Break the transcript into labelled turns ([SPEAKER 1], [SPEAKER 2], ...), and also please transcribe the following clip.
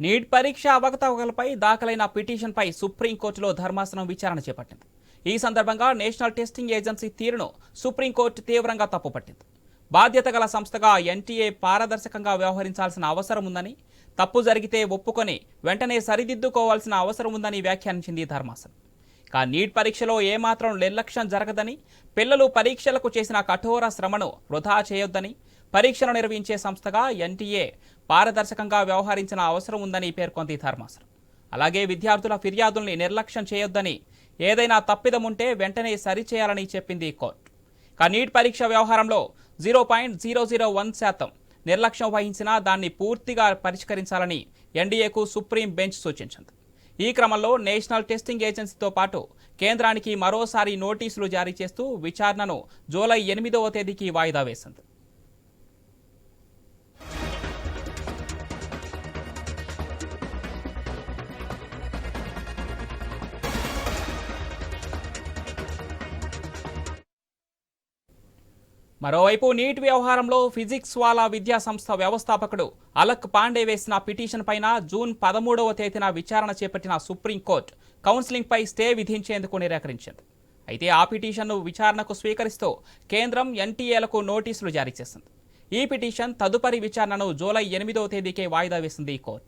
[SPEAKER 1] Neat పరీక్ష అవకతవకలపై దాఖలైన పిటిషన్పై సుప్రీంకోర్టులో ధర్మాసనం విచారణ చేపట్టింది. ఈ సందర్భంగా నేషనల్ టెస్టింగ్ ఏజెన్సీ తీరును సుప్రీంకోర్టు తీవ్రంగా తప్పుపట్టింది. బాధ్యత గల సంస్థగా ఎన్టీఏ పారదర్శకంగా వ్యవహరించాల్సిన అవసరం ఉందని తప్పు జరిగితే ఒప్పుకొని వెంటనే సరిదిద్దుకోవాల్సిన అవసరం ఉందని వ్యాఖ్యానించింది ధర్మాసనం. కా నీట్ పరీక్షలో ఏమాత్రం నిర్లక్ష్యం జరగదని పిల్లలు పరీక్షలకు చేసిన కఠోర శ్రమను వృధా చేయొద్దని పరీక్షలు నిర్వహించే సంస్థగా ఎన్టీఏ పారదర్శకంగా వ్యవహరించిన అవసరం ఉందని పేర్కొంది ధర్మాసనం. అలాగే విద్యార్థుల ఫిర్యాదుల్ని నిర్లక్ష్యం చేయొద్దని ఏదైనా తప్పిదం ఉంటే వెంటనే సరిచేయాలని చెప్పింది కోర్టు. ఇక నీట్ పరీక్ష వ్యవహారంలో zero point zero zero one శాతం నిర్లక్ష్యం వహించినా దాన్ని పూర్తిగా పరిష్కరించాలని ఎన్డీఏకు సుప్రీం బెంచ్ సూచించింది. ఈ క్రమంలో నేషనల్ టెస్టింగ్ ఏజెన్సీతో పాటు కేంద్రానికి మరోసారి నోటీసులు జారీ చేస్తూ విచారణను జూలై ఎనిమిదవ తేదీకి వాయిదా వేసింది. మరోవైపు నీట్ వ్యవహారంలో ఫిజిక్స్ వాలా విద్యా సంస్థ వ్యవస్థాపకుడు అలక్ పాండే వేసిన పిటిషన్ పైన జూన్ పదమూడవ తేదీన విచారణ చేపట్టిన సుప్రీంకోర్టు కౌన్సిలింగ్పై స్టే విధించేందుకు నిరాకరించింది. అయితే ఆ పిటిషన్ను విచారణకు స్వీకరిస్తూ కేంద్రం ఎన్టీఏలకు నోటీసులు జారీ చేసింది. ఈ పిటిషన్ తదుపరి విచారణను జూలై ఎనిమిదవ తేదీకే వాయిదా వేసింది ఈ కోర్టు.